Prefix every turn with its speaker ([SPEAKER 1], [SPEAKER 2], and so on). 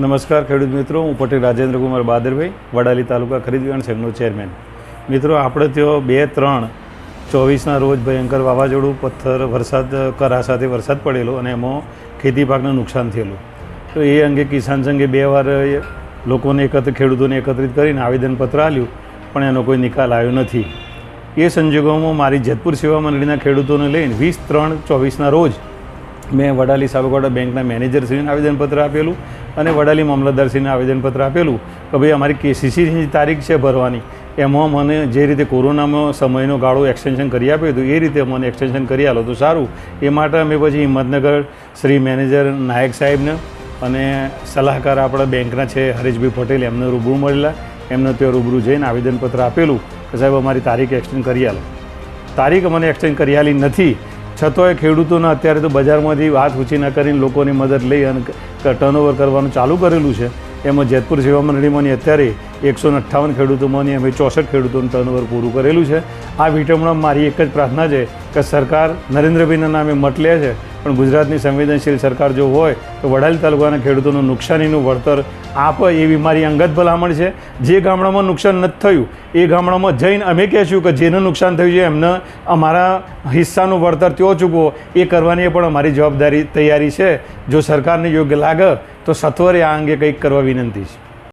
[SPEAKER 1] નમસ્કાર ખેડૂત મિત્રો, હું પટેલ રાજેન્દ્ર કુમાર બાદરભાઈ, વડાલી તાલુકા ખરીદવાણ સંઘનો ચેરમેન. મિત્રો, આપણે ત્યાં બે, ત્રણ, ચોવીસના રોજ ભયંકર વાવાઝોડું, પથ્થર, વરસાદ, કરા સાથે વરસાદ પડેલો અને એમાં ખેતી પાકને નુકસાન થયેલું. તો એ અંગે કિસાન સંઘે બે વાર લોકોને એકત્ર ખેડૂતોને એકત્રિત કરીને આવેદનપત્ર આપ્યું, પણ એનો કોઈ નિકાલ આવ્યો નથી. એ સંજોગોમાં મારી જેતપુર સેવા મંડળીના ખેડૂતોને લઈને વીસ, ત્રણ, ચોવીસના રોજ મેં વડાલી સાબરકાંઠા બેંકના મેનેજરશ્રીને આવેદનપત્ર આપેલું અને વડાલી મામલતદારશ્રીને આવેદનપત્ર આપેલું કે ભાઈ અમારી કેસીસીની તારીખ છે ભરવાની. એમાં મને જે રીતે કોરોનામાં સમયનો ગાળો એક્સટેન્શન કરી આપ્યું હતું, એ રીતે મને એક્સટેન્શન કરી આલો. તો સારું, એ માટે અમે પછી હિંમતનગર શ્રી મેનેજર નાયક સાહેબને અને સલાહકાર આપણા બેંકના છે હરીશભાઈ પટેલ, એમને રૂબરૂ મળેલા. એમને ત્યાં રૂબરૂ જઈને આવેદનપત્ર આપેલું કે સાહેબ અમારી તારીખ એક્સટેન્ડ કરી આલો. તારીખ મને એક્સચેન્જ કરી આલી નથી છતાંય ખેડૂતોને અત્યારે તો બજારમાંથી વાત ઊંચી ન કરીને લોકોની મદદ લઈ અને ટર્નઓવર કરવાનું ચાલુ કરેલું છે. એમાં જેતપુર સેવા મંડળીમાંની અત્યારે એકસો અઠ્ઠાવન ખેડૂતોમાંની અમે ચોસઠ ખેડૂતોનું ટર્નઓવર પૂરું કરેલું છે. આ વિટમણમાં મારી એક જ પ્રાર્થના છે કે સરકાર નરેન્દ્રભાઈના નામે મત લે છે, પણ ગુજરાતની સંવેદનશીલ સરકાર જો હોય, તો વડાલી તાલુકાના ખેડૂતોનું નુકસાનીનું વળતર આપે એવી મારી અંગત ભલામણ છે. જે ગામડામાં નુકસાન નથી થયું, એ ગામડામાં જઈને અમે કહેશું કે જેનું નુકસાન થયું છે, એમને અમારા હિસ્સાનું વળતર તેઓ ચૂકવો. એ કરવાની પણ અમારી જવાબદારી તૈયારી છે. જો સરકારને યોગ્ય લાગે, તો સત્વરે આ અંગે કંઈક કરવા વિનંતી છે.